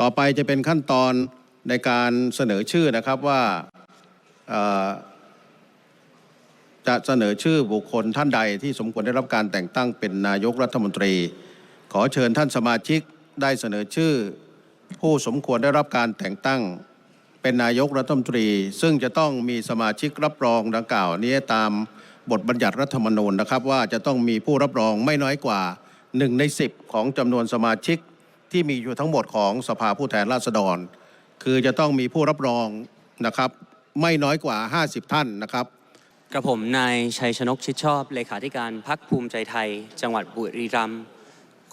ต่อไปจะเป็นขั้นตอนในการเสนอชื่อนะครับว่าจะเสนอชื่อบุคคลท่านใดที่สมควรได้รับการแต่งตั้งเป็นนายกรัฐมนตรี ขอเชิญท่านสมาชิกได้เสนอชื่อ ผู้สมควรได้รับการแต่งตั้งเป็นนายกรัฐมนตรี ซึ่งจะต้องมีสมาชิกรับรองดังกล่าวนี้ตามบทบัญญัติรัฐธรรมนูญนะครับว่าจะต้องมีผู้รับรองไม่น้อยกว่า 1 ใน 10 ของจำนวนสมาชิก ที่มีอยู่ทั้งหมดของสภาผู้แทนราษฎร คือจะต้องมีผู้รับรองนะครับ ไม่น้อยกว่า 50 ท่านนะครับ กระผมนายชัยชนกชิดชอบ เลขาธิการพักภูมิใจไทย จังหวัดบุรีรัมย์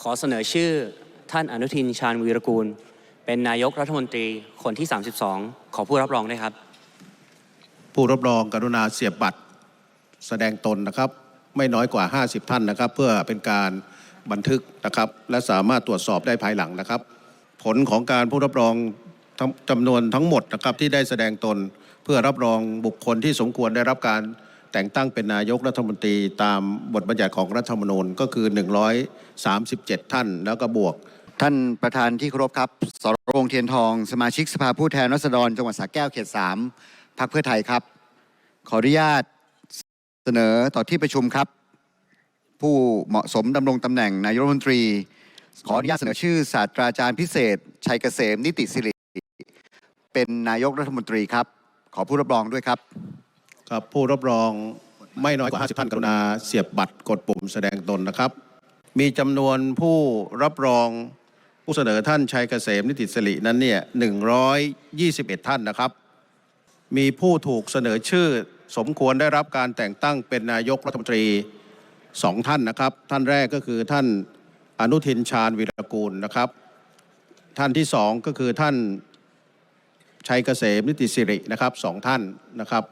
ขอเสนอชื่อท่านอนุทินชาญวีรกูล เป็นนายกรัฐมนตรีคนที่ 32 ขอผู้รับรองด้วยครับ ผู้รับรองกรุณาเสียบบัตรแสดงตนนะครับ ไม่น้อยกว่า 50 ท่านนะครับ เพื่อเป็นการ บันทึกนะครับ และสามารถตรวจสอบได้ภายหลังนะครับ ผลของการผู้รับรองจำนวนทั้งหมดนะครับที่ได้แสดงตนเพื่อรับรองบุคคลที่สมควรได้รับการแต่งตั้งเป็นนายกรัฐมนตรีตามบทบัญญัติของรัฐธรรมนูญก็คือ 137 ท่านแล้วก็บวก ท่านประธานที่เคารพครับสรวงศ์เทียนทอง สมาชิกสภาผู้แทนราษฎรจังหวัดสระแก้วเขตสามพรรคเพื่อไทยครับ ขออนุญาตเสนอต่อที่ประชุมครับ ผู้เหมาะสมดำรงตำแหน่งนายกรัฐมนตรี ขออนุญาตเสนอชื่อศาสตราจารย์พิเศษ ชัยเกษมนิติสิริ เป็นนายกรัฐมนตรีครับ ขอผู้รับรองด้วยครับ ครับผู้รับรองไม่น้อยกว่า 50ท่านกรุณาเสียบบัตรกดปุ่มแสดงตนนะครับ มีจำนวนผู้รับรองผู้เสนอท่านชัยเกษมนิติสิรินั้นเนี่ย121 ท่านนะครับ มีผู้ถูกเสนอชื่อสมควรได้รับการแต่งตั้งเป็นนายกรัฐมนตรี สองท่านนะครับ ท่านแรกก็คือท่านอนุทินชาญวิรกูลนะครับ ท่านที่สองก็คือท่านชัยเกษมนิติสิรินะครับสองท่านนะครับ